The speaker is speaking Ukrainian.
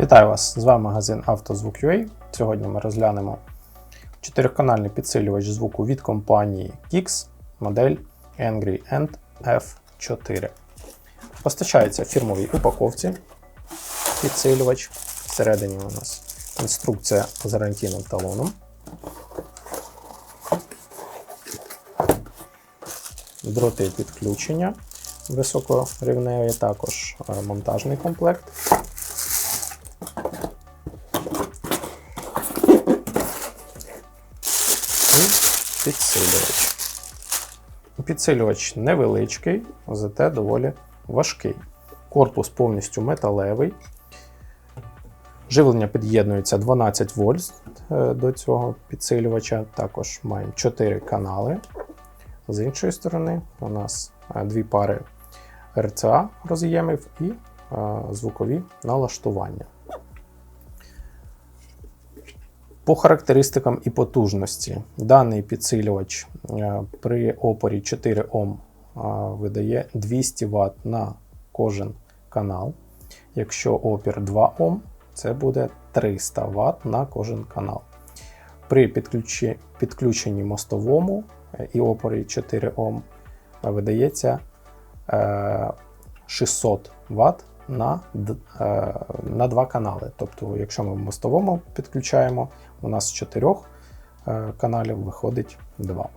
Вітаю вас! З вами магазин «Автозвук.UA». Сьогодні ми розглянемо чотириканальний підсилювач звуку від компанії Kix, модель Angry End F4. Постачається в фірмовій упаковці підсилювач. Всередині у нас інструкція з гарантійним талоном. Дроти підключення високорівневі, також е, монтажний комплект. І підсилювач. Підсилювач невеличкий, зате доволі важкий. Корпус повністю металевий. Живлення під'єднується 12 вольт е, до цього підсилювача. Також маємо 4 канали. З іншої сторони, у нас е, дві пари RCA роз'ємів і е, звукові налаштування. По характеристикам і потужності даний підсилювач е, при опорі 4 Ом е, видає 200 Вт на кожен канал. Якщо опір 2 Ом, це буде 300 Вт на кожен канал. При підключенні мостовому е, і опорі 4 Ом видається е, 600 Вт на, е, на два канали. Тобто, якщо ми в мостовому підключаємо, у нас з 4 каналів виходить 2.